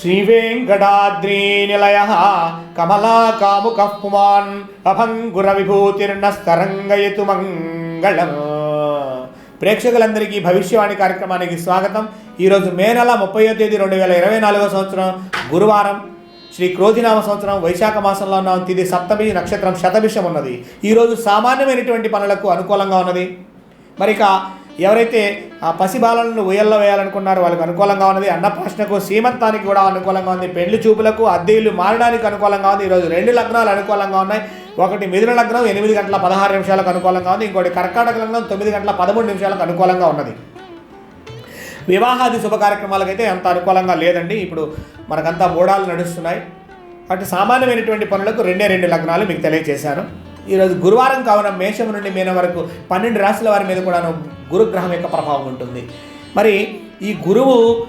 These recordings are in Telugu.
శ్రీవేంకటాద్రీనిలయ నిలయ కమలా పుమాన్ అభంగుర విభూతిర్నస్తరంగయతు మంగళం ప్రేక్షకులందరికీ భవిష్యవాణి కార్యక్రమానికి స్వాగతం. ఈరోజు మే నెల ముప్పయో తేదీ రెండు వేల ఇరవై నాలుగో సంవత్సరం గురువారం. శ్రీ క్రోధినామ సంవత్సరం వైశాఖ మాసంలో ఉన్న తిది సప్తమి నక్షత్రం శతభిషం ఉన్నది. ఈరోజు సామాన్యమైనటువంటి పనులకు అనుకూలంగా ఉన్నది. మరిక ఎవరైతే ఆ పసిబాలలను ఉయ్యల్లో వేయాలనుకున్నారో వాళ్ళకి అనుకూలంగా ఉన్నది. అన్నప్రాశ్నకు సీమంతానికి కూడా అనుకూలంగా ఉంది. పెళ్ళి చూపులకు అద్దెలు మారడానికి అనుకూలంగా ఉంది. ఈరోజు రెండు లగ్నాలు అనుకూలంగా ఉన్నాయి. ఒకటి మిథున లగ్నం ఎనిమిది గంటల పదహారు నిమిషాలకు అనుకూలంగా ఉంది. ఇంకోటి కర్కాటక లగ్నం తొమ్మిది గంటల పదమూడు నిమిషాలకు అనుకూలంగా ఉన్నది. వివాహాది శుభ కార్యక్రమాలకైతే అంత అనుకూలంగా లేదండి. ఇప్పుడు మనకంతా మూడాలు నడుస్తున్నాయి. కాబట్టి సామాన్యమైనటువంటి పనులకు రెండే రెండు లగ్నాలు మీకు తెలియజేశాను. ఈరోజు గురువారం కావున మేషం నుండి మీన వరకు పన్నెండు రాశుల వారి మీద కూడాను గురుగ్రహం యొక్క ప్రభావం ఉంటుంది. మరి ఈ గురువు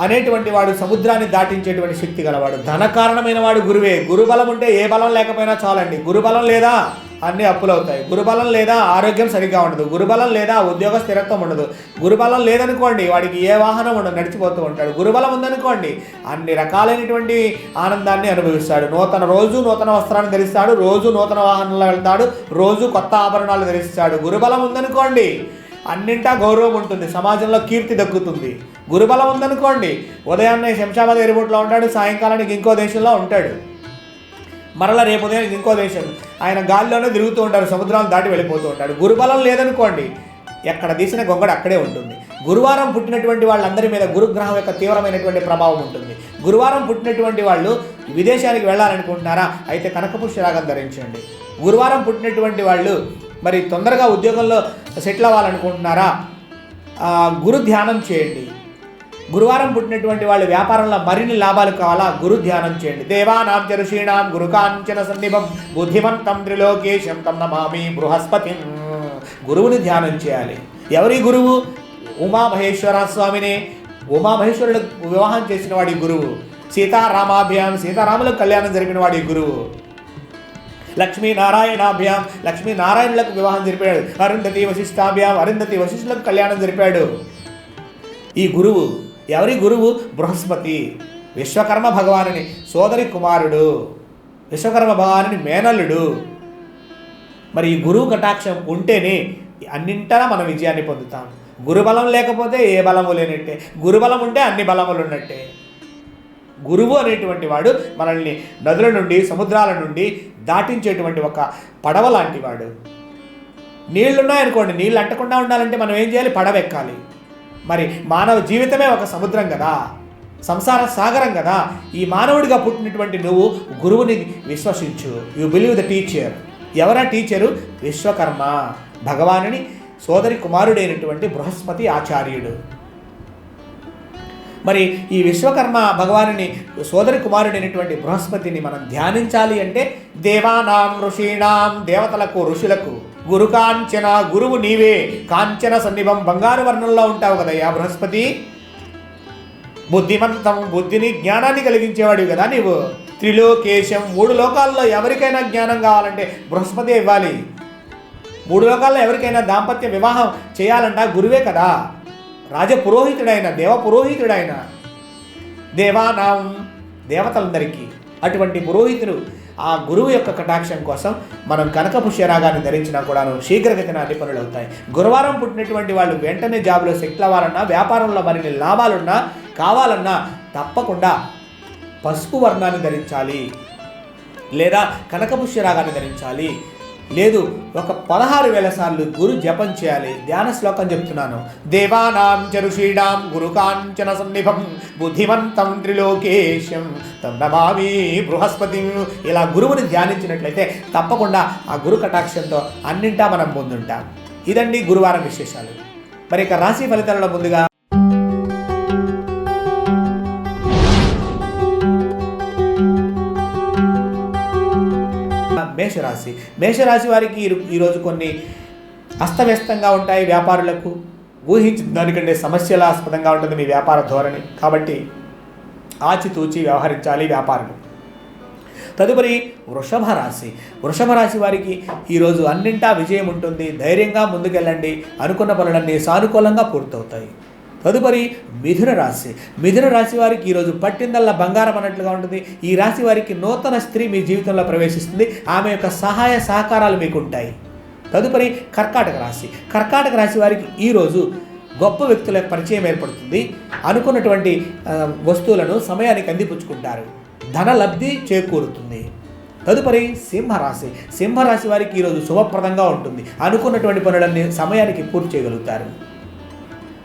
అనేటువంటి వాడు సముద్రాన్ని దాటించేటువంటి శక్తి గలవాడు. ధన కారణమైన వాడు గురువే. గురుబలం ఉంటే ఏ బలం లేకపోయినా చాలండి. గురుబలం లేదా? అన్ని అప్పులు అవుతాయి. గురుబలం లేదా ఆరోగ్యం సరిగ్గా ఉండదు. గురుబలం లేదా ఉద్యోగ స్థిరత్వం ఉండదు. గురుబలం లేదనుకోండి వాడికి ఏ వాహనం ఉండదు నడిచిపోతూ ఉంటాడు. గురుబలం ఉందనుకోండి అన్ని రకాలైనటువంటి ఆనందాన్ని అనుభవిస్తాడు. నూతన రోజు నూతన వస్త్రాన్ని ధరిస్తాడు. రోజు నూతన వాహనంలో వెళ్తాడు. రోజు కొత్త ఆభరణాలు ధరిస్తాడు. గురుబలం ఉందనుకోండి అన్నింటా గౌరవం ఉంటుంది. సమాజంలో కీర్తి దక్కుతుంది. గురుబలం ఉందనుకోండి ఉదయాన్నే శంషాబాద్ ఎయిర్పోర్ట్లో ఉంటాడు. సాయంకాలానికి ఇంకో దేశంలో ఉంటాడు. మరలా రేపు ఉదయం ఇంకో దేశం. ఆయన గాలిలోనే తిరుగుతూ ఉంటారు సముద్రాలు దాటి వెళ్ళిపోతూ ఉంటాడు. గురుబలం లేదనుకోండి ఎక్కడ తీసిన గొంగడ అక్కడే ఉంటుంది. గురువారం పుట్టినటువంటి వాళ్ళందరి మీద గురుగ్రహం యొక్క తీవ్రమైనటువంటి ప్రభావం ఉంటుంది. గురువారం పుట్టినటువంటి వాళ్ళు విదేశానికి వెళ్ళాలనుకుంటున్నారా? అయితే కనకపుష్యరాగం ధరించండి. గురువారం పుట్టినటువంటి వాళ్ళు మరి తొందరగా ఉద్యోగంలో సెటిల్ అవ్వాలనుకుంటున్నారా? గురు ధ్యానం చేయండి. గురువారం పుట్టినటువంటి వాళ్ళు వ్యాపారంలో మరిన్ని లాభాలు కావాలా? గురు ధ్యానం చేయండి. దేవానాం చ ఋషీణాం గురుకాంచన సన్నిభం. బుద్ధిమంతం త్రిలోకేశం తం నమామి బృహస్పతి. గురువుని ధ్యానం చేయాలి. ఎవరి గురువు? ఉమామహేశ్వర స్వామిని. ఉమామహేశ్వరుడు వివాహం చేసిన వాడి గురువు. సీతారామాభ్యాం సీతారాములకు కళ్యాణం జరిపిన వాడి గురువు. లక్ష్మీనారాయణాభ్యాం లక్ష్మీనారాయణులకు వివాహం జరిపాడు. అరుంధతి వశిష్టాభ్యాం అరుంధతి వశిష్ఠులకు కళ్యాణం జరిపాడు. ఈ గురువు ఎవరి గురువు? బృహస్పతి. విశ్వకర్మ భగవానుని. సోదరి కుమారుడు. విశ్వకర్మ భగవానుని మేనల్లుడు. మరి ఈ గురువు కటాక్షం ఉంటేనే అన్నింటా మనం విజయాన్ని పొందుతాం. గురుబలం లేకపోతే ఏ బలము లేనట్టే. గురుబలం ఉంటే అన్ని బలములు ఉన్నట్టే. గురువు అనేటువంటి వాడు మనల్ని నదుల నుండి సముద్రాల నుండి దాటించేటువంటి ఒక పడవ లాంటి వాడు. నీళ్ళున్నాయనుకోండి నీళ్ళు అంటకుండా ఉండాలంటే మనం ఏం చేయాలి? పడవ ఎక్కాలి మరి మానవ జీవితమే ఒక సముద్రం కదా సంసార సాగరం కదా. ఈ మానవుడిగా పుట్టినటువంటి నువ్వు గురువుని విశ్వసించు. యు బిలీవ్ ద టీచర్ ఎవరా టీచరు విశ్వకర్మ. భగవానుని సోదరి కుమారుడైనటువంటి బృహస్పతి ఆచార్యుడు. మరి ఈ విశ్వకర్మ భగవానుని సోదరి కుమారుడైనటువంటి బృహస్పతిని మనం ధ్యానించాలి అంటే దేవానాం ఋషీణాం దేవతలకు ఋషులకు గురు కాంచన గురువు నీవే కాంచన సన్నిభం బంగారు వర్ణంలో ఉంటావు కదయ్యా బృహస్పతి. బుద్ధిమంతం బుద్ధిని జ్ఞానాన్ని కలిగించేవాడు కదా నీవు. త్రిలోకేశం మూడు లోకాల్లో ఎవరికైనా జ్ఞానం కావాలంటే బృహస్పతి ఇవ్వాలి. మూడు లోకాల్లో ఎవరికైనా దాంపత్య వివాహం చేయాలంట గురువే కదా. రాజపురోహితుడైన దేవ పురోహితుడైన దేవానాం దేవతలందరికీ అటువంటి పురోహితుడు ఆ గురువు యొక్క కటాక్షం కోసం మనం కనక పుష్యరాగాన్ని ధరించినా కూడాను శీఘ్రగతిన అన్ని పనులు అవుతాయి. గురువారం పుట్టినటువంటి వాళ్ళు వెంటనే జాబ్లో సెటిల్ అవ్వాలన్నా వ్యాపారంలో మరిన్ని లాభాలున్నా కావాలన్నా తప్పకుండా పసుపు వర్ణాన్ని ధరించాలి. లేదా కనకపుష్యరాగాన్ని ధరించాలి. లేదు ఒక పదహారు వేల సార్లు గురు జపం చేయాలి. ధ్యాన శ్లోకం చెప్తున్నాను. దేవానాం చరుషీడాం గురు కాంచన సన్నిభం బుద్ధిమంతం త్రిలోకేశం తం బృహస్పతి. ఇలా గురువుని ధ్యానించినట్లయితే తప్పకుండా ఆ గురు కటాక్షంతో అన్నింటా మనం పొందుంటాం. ఇదండి గురువారం విశేషాలు. మరి ఇక రాశి ఫలితాలలో ముందుగా మేషరాశి. మేషరాశి వారికి ఈ- ఈరోజు కొన్ని అస్తవ్యస్తంగా ఉంటాయి వ్యాపారులకు. ఊహించిన దానికంటే సమస్యలాస్పదంగా ఉంటుంది మీ వ్యాపార ధోరణి. కాబట్టి ఆచితూచి వ్యవహరించాలి వ్యాపారులు. తదుపరి వృషభ రాశి. వృషభ రాశి వారికి ఈరోజు అన్నింటా విజయం ఉంటుంది. ధైర్యంగా ముందుకెళ్ళండి. అనుకున్న పనులన్నీ సానుకూలంగా పూర్తవుతాయి. తదుపరి మిథున రాశి. మిథున రాశి వారికి ఈరోజు పట్టిందల్లా బంగారం అన్నట్లుగా ఉంటుంది. ఈ రాశి వారికి నూతన స్త్రీ మీ జీవితంలో ప్రవేశిస్తుంది. ఆమె యొక్క సహాయ సహకారాలు మీకు ఉంటాయి తదుపరి కర్కాటక రాశి. కర్కాటక రాశి వారికి ఈరోజు గొప్ప వ్యక్తుల పరిచయం ఏర్పడుతుంది. అనుకున్నటువంటి వస్తువులను సమయానికి అందిపుచ్చుకుంటారు. ధన లబ్ధి చేకూరుతుంది. తదుపరి సింహరాశి సింహరాశి వారికి ఈరోజు శుభప్రదంగా ఉంటుంది. అనుకున్నటువంటి పనులన్నీ సమయానికి పూర్తి చేయగలుగుతారు.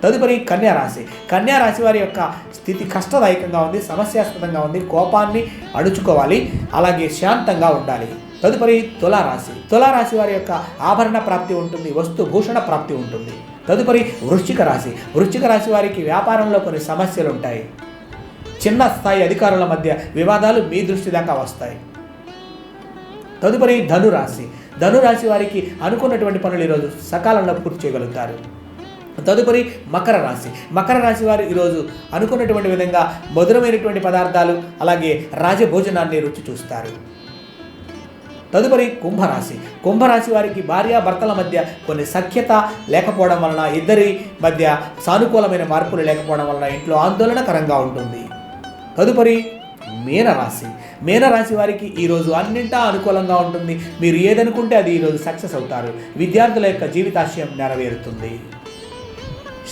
తదుపరి కన్యా రాశి. కన్యా రాశి వారి యొక్క స్థితి కష్టదాయకంగా ఉంది సమస్యాస్పదంగా ఉంది కోపాన్ని అడుచుకోవాలి అలాగే శాంతంగా ఉండాలి. తదుపరి తులారాశి తులారాశి వారి యొక్క ఆభరణ ప్రాప్తి ఉంటుంది వస్తు భూషణ ప్రాప్తి ఉంటుంది. తదుపరి వృశ్చిక రాశి. వృశ్చిక రాశి వారికి వ్యాపారంలో కొన్ని సమస్యలు ఉంటాయి. చిన్న స్థాయి అధికారుల మధ్య వివాదాలు మీ దృష్టి దాకా వస్తాయి. తదుపరి ధనురాశి. ధనురాశి వారికి అనుకున్నటువంటి పనులు ఈరోజు సకాలంలో పూర్తి చేయగలుగుతారు. తదుపరి మకర రాశి. మకర రాశి వారు ఈరోజు అనుకున్నటువంటి విధంగా మధురమైనటువంటి పదార్థాలు అలాగే రాజభోజనాన్ని రుచి చూస్తారు. తదుపరి కుంభరాశి. కుంభరాశి వారికి భార్యాభర్తల మధ్య కొన్ని సఖ్యత లేకపోవడం వలన ఇద్దరి మధ్య సానుకూలమైన మార్పులు లేకపోవడం వలన ఇంట్లో ఆందోళనకరంగా ఉంటుంది. తదుపరి మీనరాశి. మీనరాశి వారికి ఈరోజు అన్నింటా అనుకూలంగా ఉంటుంది. మీరు ఏదనుకుంటే అది ఈరోజు సక్సెస్ అవుతారు. విద్యార్థుల యొక్క జీవితాశయం నెరవేరుతుంది.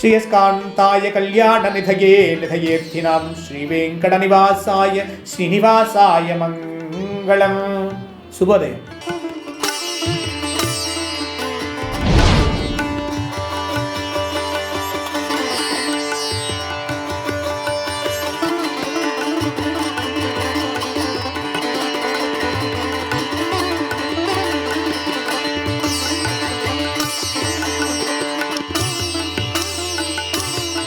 శ్రీయస్కాంతాయ కళ్యాణ నిధయే నిధయేర్థినాం శ్రీ వెంకట నివాసాయ శ్రీనివాసాయ మంగళం శుభోదయం